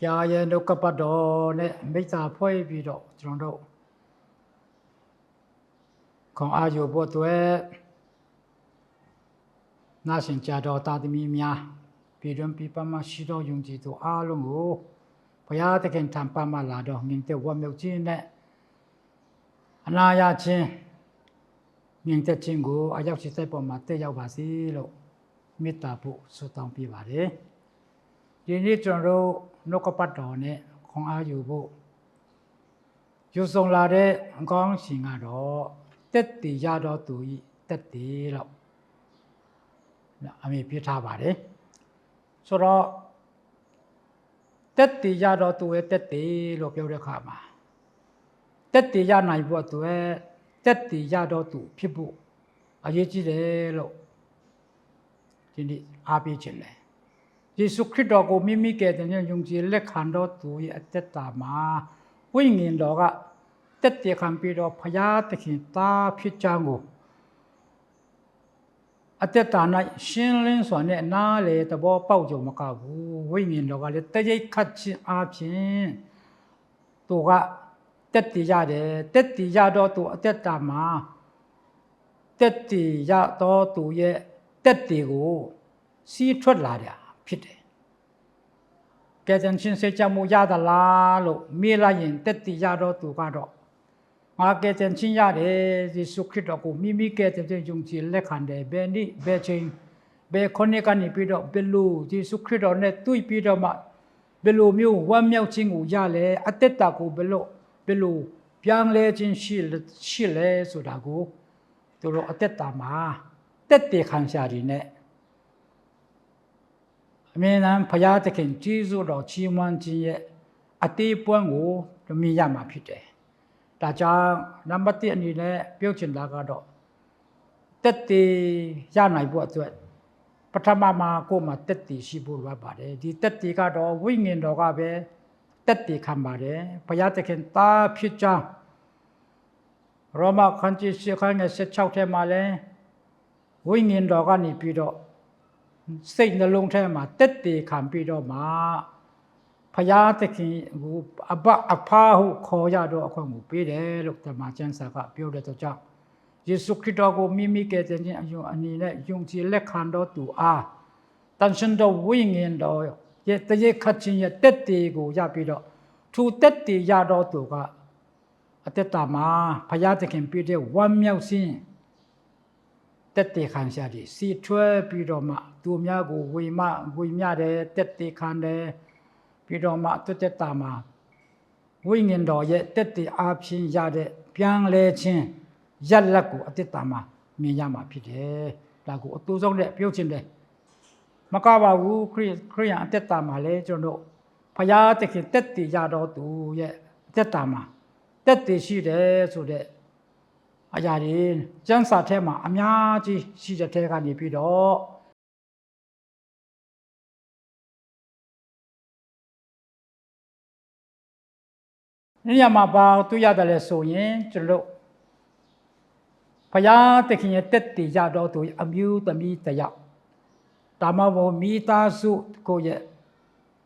ဘုရားရဲ့နှုတ်ကပတ်တော်နဲ့မိစ္ဆာဖွဲ့ပြီးတော့ကျွန်တော်တို့ခွန်အားယူဖို့အတွက်နာရှင်ကြတော်တာသမီများပြည်တွင်းပြည်ပမှာရှိတော်ယုံကြည်သူအားလုံးကိုဘုရားသခင်ထံပါမှလာတော့ငင်တဲ့ဝတ်မြုပ်ခြင်းနဲ့အနာရခြင်းငင်တဲ့ခြင်းကိုအရောက်ရှိတဲ့ပုံမှာတက်ရောက်ပါစေလို့မေတ္တာဖို့ဆုတောင်းပေးပါတယ် ဒီနေ့ကျွန်တော်တို့နှုတ်ကပတ်တော်နဲ့ခွန်အားယူဖို့ယူဆောင်လာတဲ့အကောင်းရှင်ကတော့တက်တည်ရတော်သူဤတက်တည်လို့အမေပြထားပါတယ်ဆိုတော့တက်တည်ရတော်သူရဲ့တက်တည်လို့ပြောတဲ့အခါမှာတက်တည်ရနိုင်ဖို့အတွက်တက်တည်ရတော်သူဖြစ်ဖို့အရေးကြီးတယ်လို့ဒီနေ့အားပေးခြင်းတ ယ်ယေရှုခရစ်တော်ကိုမိမိကယ်တင်ယုံကြည်လက်ခံတော်သူရဲ့အသက်တာမှာဝိညာဉ်တော်ကတက်တည်ခံပြီးတော့ဖရာသခင်သားဖြစ်ကြောင်းကိုအသက်တာ၌ရှင်းလင်းစွာနဲ့နားလေသဘောပေါက်ကြုံမကဘူးဝိညာဉ်တော်ကလည်းတရိပ်ခတ်ခြင်းအပြင်သူကတက်တည်ရတယ်တက်တည်ရတော့သူအသက်တာမှာတက်တည်ရတော့သူရဲ့တက်တည်ကိုစီးထွက်လာတယ် ဖြစ်တယ်။ကဲတင်ချင်းစေချမှုရသလားလို့မေးလိုက်ရင်တက်တည်ရတော့သူကတော့ငါကဲတင်ချင်းရတယ်ယေရှုခရစ်တော်ကိုမိမိကဲတင်ချင်းယုံကြည်လက်ခံတယ်ဘယ်နည်းဘယ်ချိန်ဘယ်ခုနှစ်ကနေပြီးတော့ဘယ်လိုယေရှုခရစ်တော်နဲ့တွေ့ပြီးတော့မှဘယ်လိုမျိုးဝမ်းမြောက်ခြင်းကိုရလဲအသက်တာကိုဘယ်လိုဘယ်လိုပြောင်းလဲခြင်းရှိလဲရှိလဲဆိုတာကိုသူတို့အသက်တာမှာတက်တည်ခံရှာနေနဲ့ အမြဲတမ်းဘုရားသခင်ကြီးစိုးတော်ချီးမွမ်းခြင်းရဲ့အသေးပွင့်ကိုမြင်ရမှာဖြစ်တယ်။ဒါကြောင့်နံပါတ်1အနေနဲ့ပြောချင်တာကတော့တက်တည်ရနိုင်ဖို့အတွက်ပထမမှာကိုယ်မှာတက်တည်ရှိဖို့လိုပါတယ်။ဒီတက်တည်ကတော့ဝိညာဉ်တော်ကပဲတက်တည်ခံပါတယ်။ဘုရားသခင်သားဖြစ်ကြောင်းရောမခန်းကြီးရှခန်းငယ်16ထဲမှာလဲဝိညာဉ်တော်ကနေပြီးတော့ စိတ်နှလုံးထဲမှာတက်တည်ခံပြီးတော့မှဖရာသခင်ကိုအဘအဖာဟုခေါ်ရတော့အခွင့်ကိုပေးတယ်လို့ဓမ္မကျမ်းစာကပြောတဲ့တော့ကြောင့်ယေရှုခရစ်တော်ကိုမိမိကယ်တင်ခြင်းအယုံအနေနဲ့ယုံကြည်လက်ခံတော်သူအားတန်ရှင်တော်ဝိညာဉ်တော်ရဲ့တရေခတ်ခြင်းရဲ့တက်တည်ကိုရပြီးတော့သူတက်တည်ရတော်သူကအသက်တာမှာဖရာသခင်ပြည့်တဲ့ဝမ်းမြောက်ခြင်း တက်တေခံရှာတယ်စီထွဲပြီးတော့မှသူများကိုဝေမဝေမြတယ်တက်တေခံတယ်ပြီးတော့မှတက်တက်တာမှာဝိညာဉ်တော်ရဲ့တက်တေအားဖြင့်ရတဲ့ပြန်လဲခြင်းရက်လက်ကိုအတ္တတာမှာမြင်ရမှာဖြစ်တယ်ဒါကိုအတူဆုံးနဲ့ပြုတ်ခြင်းတယ်မကပါဘူးခရစ်ခရိယန်အတ္တတာမှာလဲကျွန်တော်တို့ဖရာတခင်တက်တေရတော်သူရဲ့အတ္တတာမှာတက်တေရှိတယ်ဆိုတဲ့ အရာတွေကျန်းစာထဲမှာအများကြီးရှိတဲ့ထဲကနေပြီးတော့နေရာမှာပါတွေ့ရတယ်လဲဆိုရင်ကျွန်တော်တို့ဘုရားသခင်ရဲ့တက်တည်ကြတော့သူအမျိုးသမီးတစ်ယောက်ဒါမှမဟုတ်မိသားစုကိုရဲ့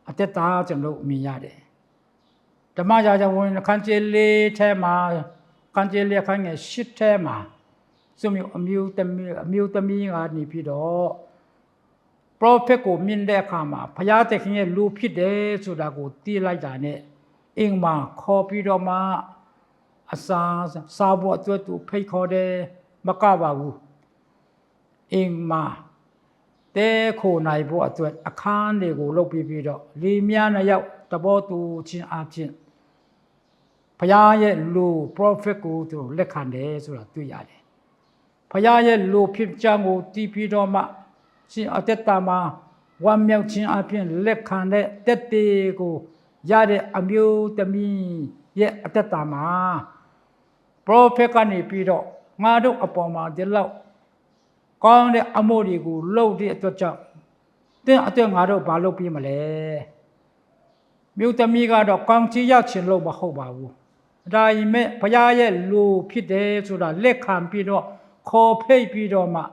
အသက်တာကျွန်တော်တို့မြင်ရတယ်ဓမ္မရာဇဝင်ခန်းကျလေးထဲမှာ ခန်းကျလေးခန်းငယ်ရှစ်ထဲမှာစုမျိုးအမျိုးသမီးအမျိုးသမီးကနေပြီးတော့ prophet ကိုမြင်တဲ့အခါမှာဘုရားသခင်ရဲ့လူဖြစ်တယ်ဆိုတာကိုသိလိုက်တာနဲ့အင်းမှာခေါ်ပြီးတော့မှအစာစားဖို့အတွက်သူဖိတ်ခေါ်တယ်မကပါဘူးအင်းမှာတဲခိုနိုင်ဖို့အတွက်အခန်းတွေကိုလုပ်ပြီးပြီးတော့လီမြနှစ်ယောက်တဘောတူချင်းအဖြစ် ဘုရားရဲ့လူ prophet ကိုသူလက်ခံတယ်ဆိုတာတွေ့ရတယ်ဘုရားရဲ့လူဖြစ်ကြောင်းကိုတည်ပြီးတော့မှရှင်အသက်တာမှာဝမ်းမြောက်ခြင်းအပြင်လက်ခံတဲ့တက်တေကိုရတဲ့အမျိုးသမီးရဲ့အသက်တာမှာ prophet ကနေပြီးတော့ငါတို့အပေါ်မှာဒီလောက်ကောင်းတဲ့အမှုတွေကိုလုပ်တဲ့အတွက်ကြောင့်တင်းအတွက်ငါတို့ဘာလုပ်ပြီးမလဲမြို့သမီးကတော့ကောင်းချီးရချင်လို့မဟုတ်ပါဘူး ဒါပေမဲ့ဘုရားရဲ့လူဖြစ်တယ်ဆိုတာလက်ခံပြီးတော့ခေါ်ဖိတ်ပြီးတော့မှ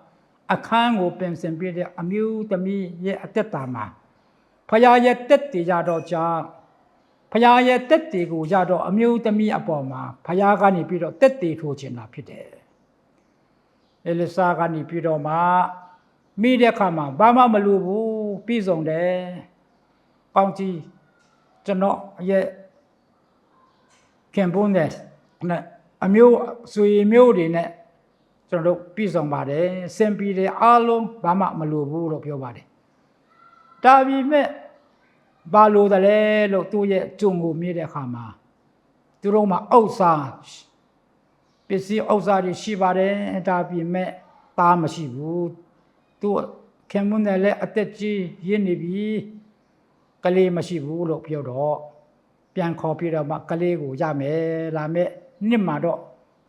အခန်းကိုပြင်ဆင်ပြတဲ့အမျိုးသမီးရဲ့အသက်တာမှာဖခင်ရဲ့တက်တည်ကြတော့ကြောင့်ဖရာရဲ့တက်တီကိုရတော့အမျိုးသမီးအပေါ်မှာဖရာကနေပြီးတော့တက်တီထိုးချင်တာဖြစ်တယ်အဲလစာကနေပြီးတော့မှမိတဲ့ခါမှာဘာမှမလိုဘူးပြည်စုံတယ်ကောင်းကြီးကျွန်တော်ရဲ့ ခင်ပွန်းတဲ့နဲ့အမျိုးဆွေမျိုးတွေနဲ့ကျွန်တော်တို့ပြည်စုံပါတယ်စင်ပြီးတယ်အားလုံးဘာမှမလိုဘူးလို့ပြောပါတယ်ဒါပေမဲ့ဘာလို့တလဲလို့သူ့ရဲ့ကြုံကိုမြင်တဲ့အခါမှာသူတို့မှာဥစ္စာပစ္စည်းဥစ္စာတွေရှိပါတယ်ဒါပေမဲ့သားမရှိဘူးသူခင်မွန်းတယ်လည်းအသက်ကြီးရင့်နေပြီကလေးမရှိဘူးလို့ပြောတော့ ပြန်ခေါ်ပြတော့မှကလေးကိုရမယ်လာမဲ့နှစ်မှာတော့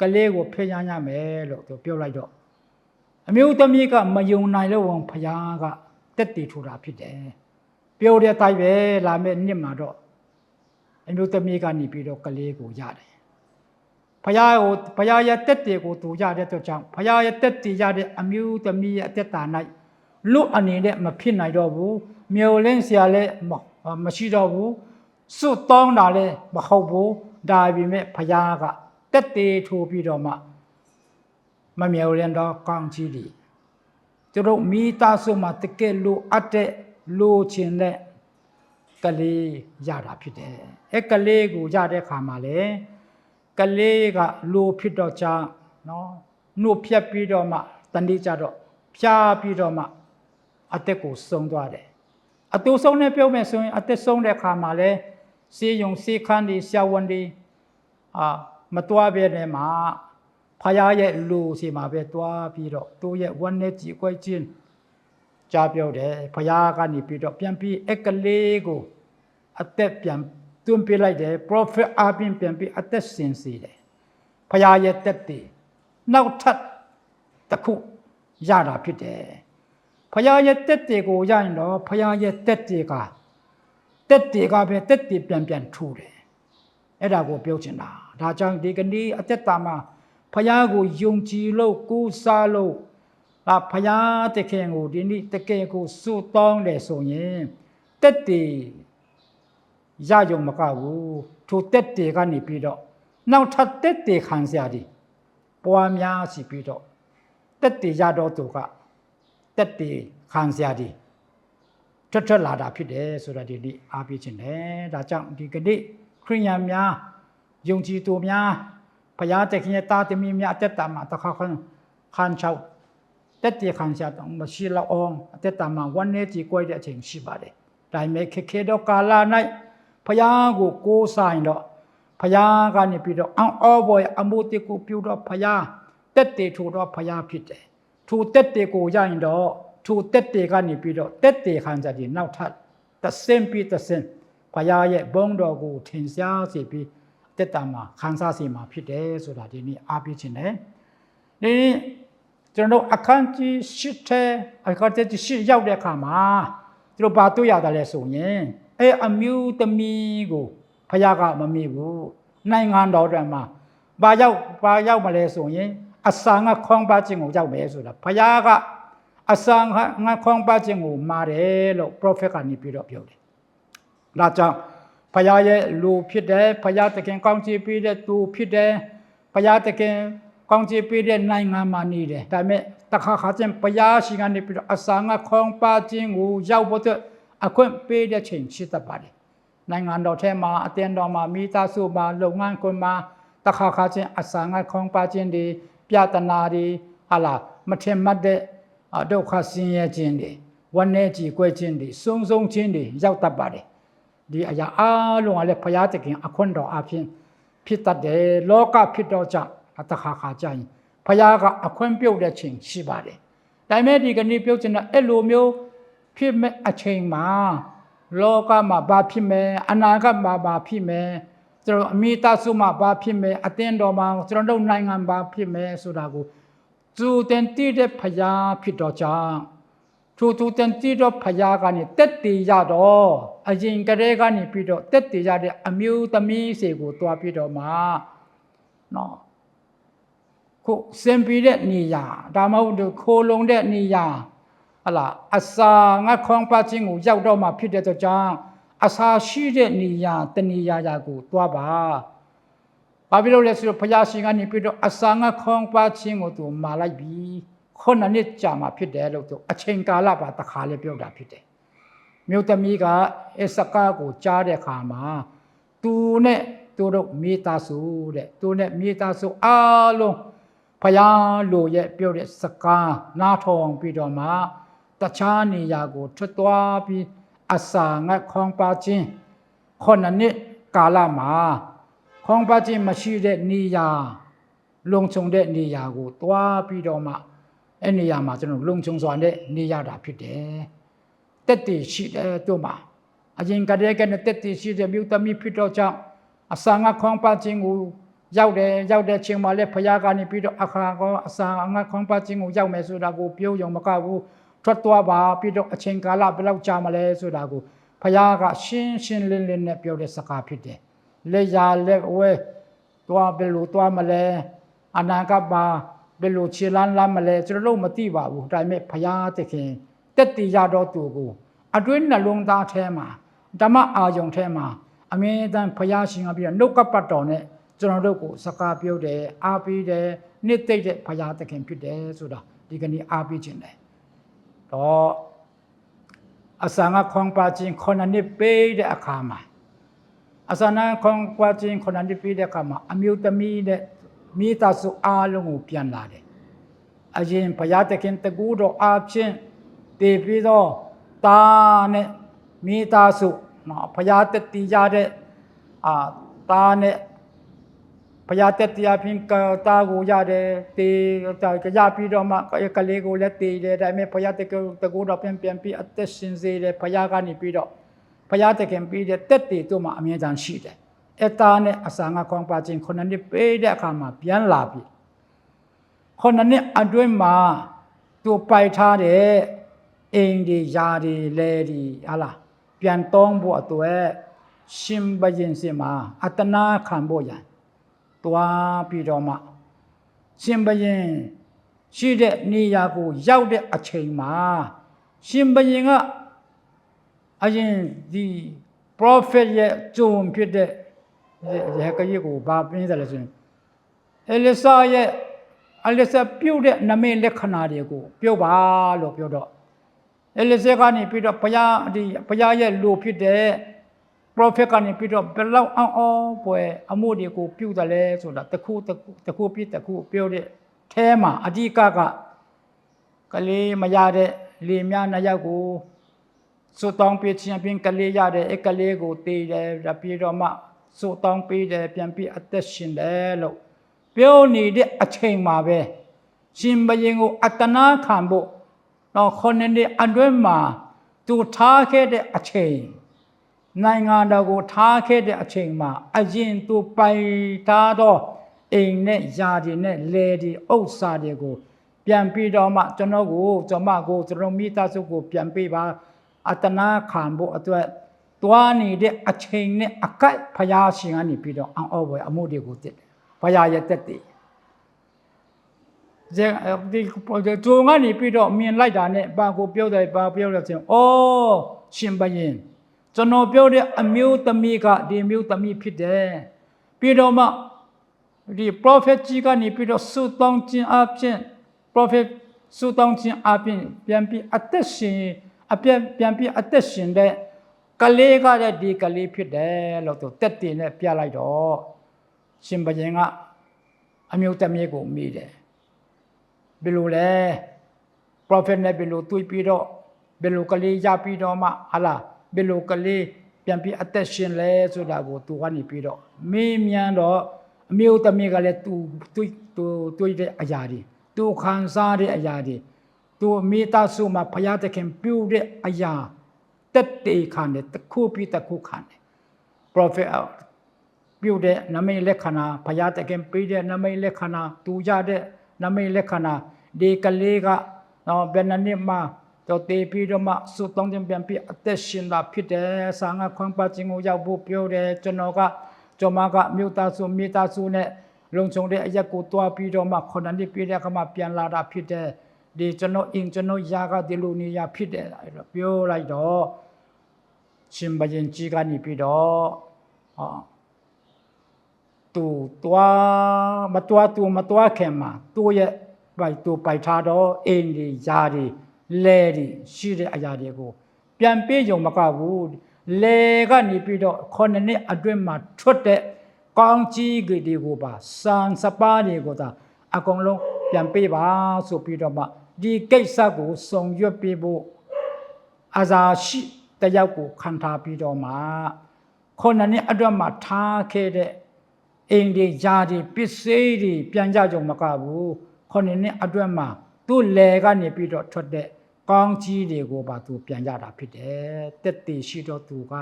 ကလေးကိုဖေးရရမယ်လို့သူပြောလိုက်တော့အမျိုးသမီးကမယုံနိုင်လို့ဝန်ဖယားကတက်တည်ထူတာဖြစ်တယ်ပြောတဲ့တိုင်းပဲလာမဲ့နှစ်မှာတော့အမျိုးသမီးကနေပြီးတော့ကလေးကိုရတယ်ဖယားကိုဖယားရဲ့တက်တည်ကိုသူရတဲ့အတွက်ကြောင့်ဖယားရဲ့တက်တည်ရတဲ့အမျိုးသမီးရဲ့အသက်တာ၌လွတ်အနေနဲ့မဖြစ်နိုင်တော့ဘူးမျိုးလင်းစရာလည်းမရှိတော့ဘူး စွတ်တောင်းတာလည်းမဟုတ်ဘူးဒါပေမဲ့ဖယားကတက်တည်ထိုးပြီးတော့မှမမြော်လင်းတော့ကောင်းကြီးတယ်သူတို့မိသားစုမှာတကယ်လို့အပ်တဲ့လိုချင်တဲ့ကလေးရတာဖြစ်တယ်အဲကလေးကိုရတဲ့ခါမှာလေကလေးကလိုဖြစ်တော့ချာနော်နှုတ်ဖြတ်ပြီးတော့မှတန်တိကြတော့ဖြားပြီးတော့မှအသက်ကိုဆုံးသွားတယ်အတူဆုံးနဲ့ပြောမယ်ဆိုရင်အသက်ဆုံးတဲ့ခါမှာလေ စေယုံစေခန်းဒီဆရာဝန်ဒီအာမတွားပဲနဲ့မှာဖယားရဲ့လူစီမှာပဲတွားပြီးတော့သူ့ရဲ့ဝန်းနဲ့ကြည်ကွက်ချင်းကြားပြောတယ်ဖယားကနေပြီးတော့ပြန်ပြီးအကလေးကိုအသက်ပြန်တွန်းပြလိုက်တယ် prophet အပြင်ပြန်ပြီးအသက်စင်စီတယ်ဖယားရဲ့တက်တည်နောက်ထပ်တစ်ခုရတာဖြစ်တယ်ဖယားရဲ့တက်တည်ကိုရရင်တော့ဖယားရဲ့တက်တည်က တက်တည်ကပဲတက်တည်ပြန်ပြန်ထူတယ်အဲ့ဒါကိုပြောချင်တာဒါကြောင့်ဒီကနေ့အသက်တာမှာဖယားကိုယုံကြည်လို့ကိုးစားလို့ဒါဖယားတခင်ကိုဒီနေ့တကယ်ကိုစွတ်တောင်းတယ်ဆိုရင်တက်တည်ရကြုံမကဘူးထိုတက်တည်ကနေပြီးတော့နောက်ထပ်တက်တည်ခံစရာဒီပွားများစီပြီးတော့တက်တည်ရတော့သူကတက်တည်ခံစရာဒီ ထွက်ထွက်လာတာဖြစ်တယ်ဆိုတာဒီနေ့အားပြခြင်းတယ်ဒါကြောင့်ဒီကနေ့ခရိယန်များယုံကြည်သူများဘုရားတခင်ရဲ့တာသမီးများအသက်တာမှာတခါခန်းခန်းချောက်တက်တည်ခံစရာတော့မရှိတော့အောင်အသက်တာမှာဝန်နေကြည်ကြွယ်တဲ့အချိန်ရှိပါတယ်ဒါပေမဲ့ခက်ခဲတော့ကာလ၌ဘုရားကိုကိုးဆိုင်တော့ဘုရားကနေပြီးတော့အံ့ဩဖွယ်အမှုတကူပြုတော့ဘုရားတက်တည်ထူတော့ဘုရားဖြစ်တယ်ထူတက်တည်ကိုရရင်တော့ ထူတက်တည်ကနေပြီးတော့တက်တည်ခံကြတယ်နောက်ထပ်တဆင့်ပြီးတဆင့်ဘုရားရဲ့ဘုန်းတော်ကိုထင်ရှားစေပြီးတက်တာမှာခံစားစေမှာဖြစ်တယ်ဆိုတာဒီနေ့အားပေးခြင်းတယ်ဒီနေ့ကျွန်တော်အခန်းကြီးရှစ်ထဲအခန်းကြီးရှစ်ရောက်တဲ့အခါမှာသူတို့ဘာတွေ့ရတယ်လဲဆိုရင်အဲအမျိုးသမီးကိုဖခင်ကမမေ့ဘူးနိုင်ငံတော်တွေမှာဘာရောက်ဘာရောက်မလဲဆိုရင်အစာငါခေါင်းပါခြင်းကိုရောက်မယ်ဆိုတာဖခင်က အစာငါခေါင်းပါခြင်းကိုမာတယ်လို့ prophet ကနေပြီးတော့ပြောတယ်။ဒါကြောင့်ဖခင်ရဲ့လူဖြစ်တယ်ဖခင်တခင်ကောင်းချီးပေးတဲ့သူဖြစ်တယ်ဖခင်တခင်ကောင်းချီးပေးတဲ့နိုင်ငံမှာနေတယ်ဒါပေမဲ့တခါခါချင်းဘုရားရှိခိုးနေပြီးတော့အစာငါခေါင်းပါခြင်းကိုရောက်ဖို့အတွက်အခွင့်ပေးတဲ့ချိန်ရှိတတ်ပါတယ်နိုင်ငံတော်ထဲမှာအတင်းတော်မှာမိသားစုမှာလုပ်ငန်းခွင်မှာတခါခါချင်းအစာငါခေါင်းပါခြင်းတွေပြတနာတွေဟာလာမထင်မှတ်တဲ့ ဒုက္ခဆင်းရဲခြင်းတွေဝန်းနေကြည်ကွဲခြင်းတွေစုံစုံခြင်းတွေရောက်တတ်ပါတယ်ဒီအရာအားလုံးကလည်းဘုရားသခင်အခွင့်တော်အဖြစ်ဖြစ်တတ်တယ်လောကဖြစ်တော့ကြောင့်အတခါခါကြရင်ဖခင်ကအခွင့်ပြုတ်တဲ့ချိန်ရှိပါတယ်။ဒါပေမဲ့ဒီကနေ့ပြုတ်ချင်တဲ့အဲ့လိုမျိုးဖြစ်မဲ့အချိန်မှာလောကမှာဘာဖြစ်မယ်အနာဂတ်မှာဘာဖြစ်မယ်ကျွန်တော်အမိသားစုမှာဘာဖြစ်မယ်အတင်းတော်မှာကျွန်တော်တို့နိုင်ငံဘာဖြစ်မယ်ဆိုတာကို သူတင်တည်တဲ့ဖခင်ဖြစ်တော့ကြောင့်သူသူတင်တည်တော့ဖခင်ကနေတက်တည်ရတော့အရင်ကတည်းကနေပြီးတော့တက်တည်ရတဲ့အမျိုးသမီးစီကိုတွားပြီးတော့မှနော်ခုစင်ပြီးတဲ့နေရာဒါမှမဟုတ်ခိုးလုံတဲ့နေရာဟလာအစာငါခေါင်းပါခြင်းကိုရောက်တော့မှဖြစ်တဲ့ကြောင့်အစာရှိတဲ့နေရာတနေရာရာကိုတွားပါ ဘာဖြစ်လို့လဲဆိုတော့ဘုရားရှင်ကနေပြီးတော့အစာငါခေါင်းပါခြင်းကိုသူမာလိုက်ပြီခုနှစ်နှစ်ကြာမှဖြစ်တယ်လို့သူအချိန်ကာလပါတစ်ခါလေးပြောတာဖြစ်တယ်မြို့သမီးကအစ္စကာကိုကြားတဲ့အခါမှာသူနဲ့သူတို့မိသားစုတဲ့သူနဲ့မိသားစုအားလုံးဘုရားလိုရဲ့ပြောတဲ့စကားနားထောင်ပြီးတော့မှတခြားနေရာကိုထွက်သွားပြီးအစာငတ်ခေါင်းပါခြင်းခုနှစ်နှစ်ကာလမှာ ခေါင်းပါခြင်းမရှိတဲ့နေရာလုံခြုံတဲ့နေရာကိုတွားပြီးတော့မှအဲ့နေရာမှာကျွန်တော်လုံခြုံစွာနဲ့နေရတာဖြစ်တယ်တက်တည်ရှိတယ်တို့မှာအရင်ကတည်းကနဲ့တက်တည်ရှိတဲ့မြို့သမီးဖြစ်တော့ကြောင့်အစာငတ်ခေါင်းပါခြင်းကိုရောက်တယ်ရောက်တဲ့ချိန်မှာလည်းဖခင်ကနေပြီးတော့အခါကောအစာငတ်ခေါင်းပါခြင်းကိုရောက်မယ်ဆိုတာကိုပြောရုံမကဘူးထွက်သွားပါပြီးတော့အချိန်ကာလဘယ်လောက်ကြာမလဲဆိုတာကိုဖခင်ကရှင်းရှင်းလင်းလင်းနဲ့ပြောတဲ့စကားဖြစ်တယ် လက်ရလက်ဝဲသွားဘယ်လိုသွားမလဲအနာကပါဘယ်လိုခြေလန်းလန်းမလဲကျွန်တော်တို့မသိပါဘူးဒါပေမဲ့ဖခင်သခင်တက်တည်ရတော့သူကိုအတွင်းနှလုံးသားထဲမှာဓမ္မအာယုံထဲမှာအမြဲတမ်းဖခင်ရှင်ကပြီးတော့နှုတ်ကပတ်တော်နဲ့ကျွန်တော်တို့ကိုစကားပြောတယ်အားပေးတယ်နှစ်သိမ့်တဲ့ဖခင်သခင်ဖြစ်တယ်ဆိုတာဒီကနေ့အားပေးခြင်းတယ်တော့အစံကခေါင်းပါခြင်းခொနနှစ်ပေးတဲ့အခါမှာ အစနာခေါင်းပါခြင်းခொနနှစ်ပေးတဲ့အခါမှာအမျိုးသမီးတဲ့မိသားစုအားလုံးကိုပြန်လာတယ်အရင်ဘုရားသခင်တကူတော်အားဖြင့်တည်ပြီးတော့တာနဲ့မိသားစုနော်ဘုရားတတိရတဲ့အာတာနဲ့ဘုရားတက်တရားဖြင့်တာကိုရတယ်တေရပြီးတော့မှကလေးကိုလည်းတေးတယ်ဒါပေမဲ့ဘုရားတကတကူတော့ပြန်ပြန်ပြီးအသက်ရှင်စေတယ်ဘုရားကနေပြီးတော့ ဘုရားတခင်ပြီးတဲ့တက်တေတို့မှအမြဲတမ်းရှိတယ်အတာနဲ့အစာငါကောင်းပါခြင်းခုနှစ်နှစ်ပေးတဲ့အခါမှာပြန်လာပြီခုနှစ်နှစ်အတွင်းမှာသူပိုက်ထားတဲ့အိမ်ဒီယာဒီလဲဒီဟာလားပြန်တောင်းဖို့အတွက်ရှင်ဘရင်စင်မှာအတနာခံဖို့ရန်တွားပြီးတော့မှရှင်ဘရင်ရှိတဲ့နေရာကိုရောက်တဲ့အချိန်မှာရှင်ဘရင်က အရင်ဒီ prophet ရဲ့ကြုံဖြစ်တဲ့ရဟကကြီးကိုဘာပြင်းတယ်လဲဆိုရင်အလီဆာရဲ့အလီဆာပြုတ်တဲ့နမိတ်လက္ခဏာတွေကိုပြုတ်ပါလို့ပြောတော့အလီဆာကနေပြီးတော့ဘုရားဒီဘုရားရဲ့လူဖြစ်တဲ့ prophet ကနေပြီးတော့ဘယ်လောက်အောင်အောင်ပွဲအမှုတွေကိုပြုတ်တယ်လဲဆိုတာတခုတခုတခုပြတခုပြောတဲ့အဲမှာအဓိကကကလေးမရတဲ့လေမြနှစ်ယောက်ကို စွတ်တောင်းပေးခြင်းပြင်ကလေးရတဲ့အကလေးကိုတေးတယ်ပြီးတော့မှစွတ်တောင်းပေးတယ်ပြန်ပြီးအသက်ရှင်တယ်လို့ပြောနေတဲ့အချိန်မှာပဲရှင်ဘရင်ကိုအတနာခံဖို့တော့ခொနှစ်နှစ်အတွင်းမှာသူထားခဲ့တဲ့အချိန်နိုင်ငံတော်ကိုထားခဲ့တဲ့အချိန်မှာအရင်သူပိုင်ထားတော့အိမ်နဲ့ယာတွေနဲ့လေတွေဥစ္စာတွေကို ပြန်ပြီးတော့မှကျွန်တော်ကိုကျွန်မကိုကျွန်တော်မိသားစုကိုပြန်ပေးပါ အတနာခံဖို့အတွက်တွားနေတဲ့အချိန်နဲ့အကတ်ဖျားရှင်ကနေပြီးတော့အောင်အော်ပွဲအမှုတွေကိုတက်တယ်ဖျားရဲ့တက်တယ်ဒီဒီဂျုံကနေပြီးတော့မြင်လိုက်တာနဲ့ဘာကိုပြောတယ်ဘာပြောတယ်ဆိုရင်အော်ရှင်ဘရင်ကျွန်တော်ပြောတဲ့အမျိုးသမီးကဒီမျိုးသမီးဖြစ်တယ်ပြီးတော့မှဒီ prophet ကြီးကနေပြီးတော့ဆုတောင်းခြင်းအပြင် prophet ဆုတောင်းခြင်းအပြင်ပြန်ပြီးအသက်ရှင် အပြန်ပြန်ပြီးအသက်ရှင်တဲ့ကလေးကလည်းဒီကလေးဖြစ်တယ်လို့သူတက်တင်နဲ့ပြလိုက်တော့ရှင်ဘရင်ကအမျိုးသမီးကိုမိတယ်ဘယ်လိုလဲ prophet နဲ့ဘယ်လိုတွေ့ပြီးတော့ဘယ်လိုကလေးရပြီးတော့မှဟာလားဘယ်လိုကလေးပြန်ပြီးအသက်ရှင်လဲဆိုတာကိုသူကနေပြီးတော့မင်းမြန်တော့အမျိုးသမီးကလည်းသူတွေးသူတွေးတဲ့အရာတွေသူခံစားတဲ့အရာတွေ သူမိသားစုမှာဘုရားသခင်ပြုတဲ့အရာတက်တေခံတယ်တစ်ခုပြီးတစ်ခုခံတယ် prophet ပြုတဲ့နမိတ်လက္ခဏာဘုရားသခင်ပေးတဲ့နမိတ်လက္ခဏာသူရတဲ့နမိတ်လက္ခဏာဒီကလေးကနော်ဘယ်နှစ်နှစ်မှတော့တေးပြီးတော့မှစုတောင်းခြင်းပြန်ပြီးအသက်ရှင်တာဖြစ်တယ်။ဆာငါခွန်ပါခြင်းကိုရောက်ဖို့ပြောတယ်ကျွန်တော်ကကျွန်မကမြို့သားစုမိသားစုနဲ့လုံခြုံတဲ့အရက်ကိုတွားပြီးတော့မှခုနှစ်နှစ်ပြည့်တဲ့အခါမှပြန်လာတာဖြစ်တယ်။ ဒီကျွန်တော်အင်ကျွန်တော်ယာကဒီလိုနေရဖြစ်တယ်အဲ့တော့ပြောလိုက်တော့ရှင်ဘရင်ကြီးကနေပြီးတော့ဟောသူတွားမတွားသူမတွားခင်မှာသူ့ရဲ့ပိုက်သူပိုက်ထားတော့အိမ်ကြီးယားကြီးလဲကြီးရှိတဲ့အရာတွေကိုပြန်ပြေးကြုံမကဘူးလေကနေပြီးတော့ခုနှစ်နှစ်အတွင်းမှာထွက်တဲ့ကောင်းကြီးတွေကိုပါစံစပါးတွေကိုသာအကုန်လုံးပြန်ပေးပါဆိုပြီးတော့မှ ဒီကိစ္စကိုစုံရွက်ပေးဖို့အဇာရှိတယောက်ကိုခံထားပြီးတော့မှခုနှစ်နှစ်အတွင်းမှာထားခဲ့တဲ့အိမ်တွေຢာတွေပစ္စည်းတွေပြန်ကြကြုံမကဘူးခုနှစ်နှစ်အတွင်းမှာသူ့လေကနေပြီးတော့ထွက်တဲ့ကောင်းကြီးတွေကိုပါသူပြန်ရတာဖြစ်တယ်တက်တည်ရှိတော့သူက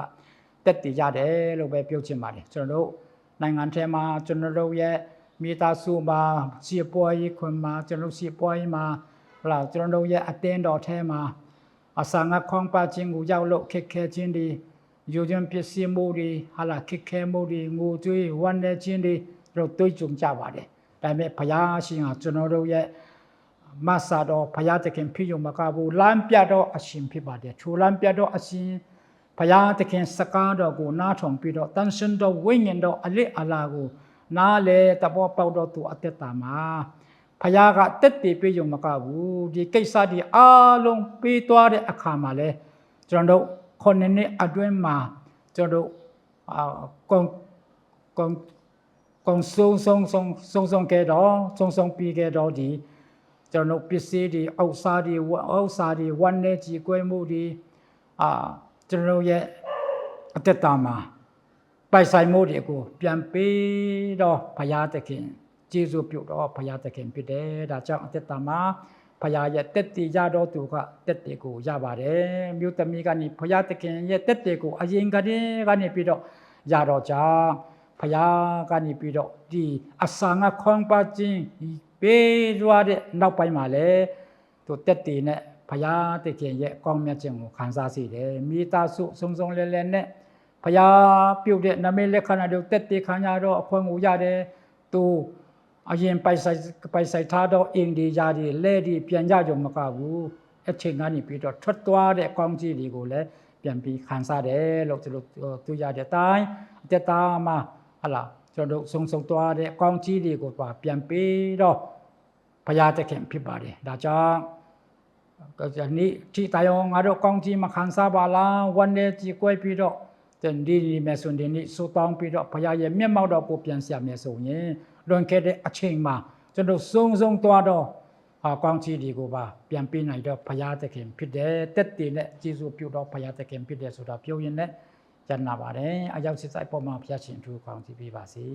တက်တည်ရတယ်လို့ပဲပြောချင်ပါတယ်ကျွန်တော်တို့နိုင်ငံထဲမှာကျွန်တော်တို့ရဲ့မိသားစုမှာစီပွားရေးခွင်မှာကျွန်တော်တို့စီပွားရေးမှာ ဟလာကျွန်တော်တို့ရဲ့အတင်းတော်ထဲမှာအစာငါခေါင်းပါခြင်းကိုရောက်လို့ခက်ခဲခြင်းတွေယူခြင်းပစ္စည်းမှုတွေဟာလာခက်ခဲမှုတွေငိုကြွေးဝမ်းနည်းခြင်းတွေတို့တွေ့ကြုံကြပါတယ်ဒါပေမဲ့ဘုရားရှင်ကကျွန်တော်တို့ရဲ့မဆာတော့ဘုရားသခင်ဖြစ်ယုံမကဘူးလမ်းပြတော့အရှင်ဖြစ်ပါတယ်ခြူလမ်းပြတော့အရှင်ဘုရားသခင်စကားတော်ကိုနားထောင်ပြီးတော့တန်ရှင်တော်ဝိညာဉ်တော်အလစ်အလာကိုနားလေတဘောပေါက်တော့သူအသက်တာမှာ ဘုရားကတက်တည်ပြယုံမကဘူးဒီကိစ္စဒီအားလုံးပြီးသွားတဲ့အခါမှာလဲကျွန်တော်တို့ခုနှစ်နှစ်အတွင်းမှာကျွန်တော်တို့အာကွန်ကွန်ကွန်ဆုံဆုံဆုံဆုံဆုံကဲတော့ဆုံဆုံပြီးကဲတော့ဒီကျွန်တော်ပစ္စည်းတွေအောက်စားတွေအောက်စားတွေဝမ်းနေကြီးကွဲမှုတွေအာကျွန်တော်ရဲ့အသက်တာမှာပိုက်ဆိုင်မှုတွေကိုပြန်ပေးတော့ဘုရားသခင် ကျေးဇူးပြုတော့ဘုရားသခင်ဖြစ်တယ်ဒါကြောင့်အသက်တာမှာဘုရားရဲ့တက်တည်ရတော့သူကတက်တည်ကိုရပါတယ်မြို့သမီးကနေဘုရားသခင်ရဲ့တက်တည်ကိုအရင်ကတည်းကနေပြီးတော့ရတော့ကြောင့်ဘုရားကနေပြီးတော့ဒီအစာငါခေါင်းပါခြင်းပေးသွားတဲ့နောက်ပိုင်းမှာလည်းသူတက်တည်နဲ့ဘုရားတခင်ရဲ့ကောင်းမြတ်ခြင်းကိုခံစားစေတယ်မိသားစုစုံစုံလဲလဲနဲ့ဘုရားပြုတ်တဲ့နမိတ်လက္ခဏာတွေတက်တည်ခံရတော့အခွင့်ကိုရတယ်သူ အရင်ပိုက်ဆိုင်ပိုက်ဆိုင်ထားတော့အင်ဒီယာတွေလဲဒီပြန်ကြကြမကဘူးအချိန်ကနေပြီးတော့ထွက်သွားတဲ့ကောင်းကြီးတွေကိုလည်းပြန်ပြီးခံစားတယ်လို့သူတို့သူရတဲ့အတိုင်းအသက်တာမှာဟလာကျွန်တော်တို့စုံစုံသွားတဲ့ကောင်းကြီးတွေကိုပါပြန်ပြီးတော့ဘုရားသခင်ဖြစ်ပါတယ်ဒါကြောင့်ก็จะนี่ที่ตายองငါတို့ကောင်းကြီးမခံစားပါလားဝန်နေကြီးကွဲပြီးတော့တဲ့ဒီဒီမဲ့ဆိုဒီနေ့စူတောင်းပြီးတော့ဘုရားရဲ့မျက်မှောက်တော်ကိုပြန်ဆရာမယ်ဆိုရင် လွန်ခဲ့တဲ့အချိန်မှာကျွန်တော်စုံစုံသွားတော့ဟာကောင်းကြီးတွေကိုပါပြန်ပေးနိုင်တော့ဘုရားသခင်ဖြစ်တယ်တက်တည်နဲ့ကျေးဇူးပြုတော့ဘုရားသခင်ဖြစ်တယ်ဆိုတာပြောရင်လည်းကျန်နာပါတယ်အရောက်စစ်ဆိုင်ပေါ်မှာဘုရားရှင်ထူကောင်းကြီးပေးပါစေ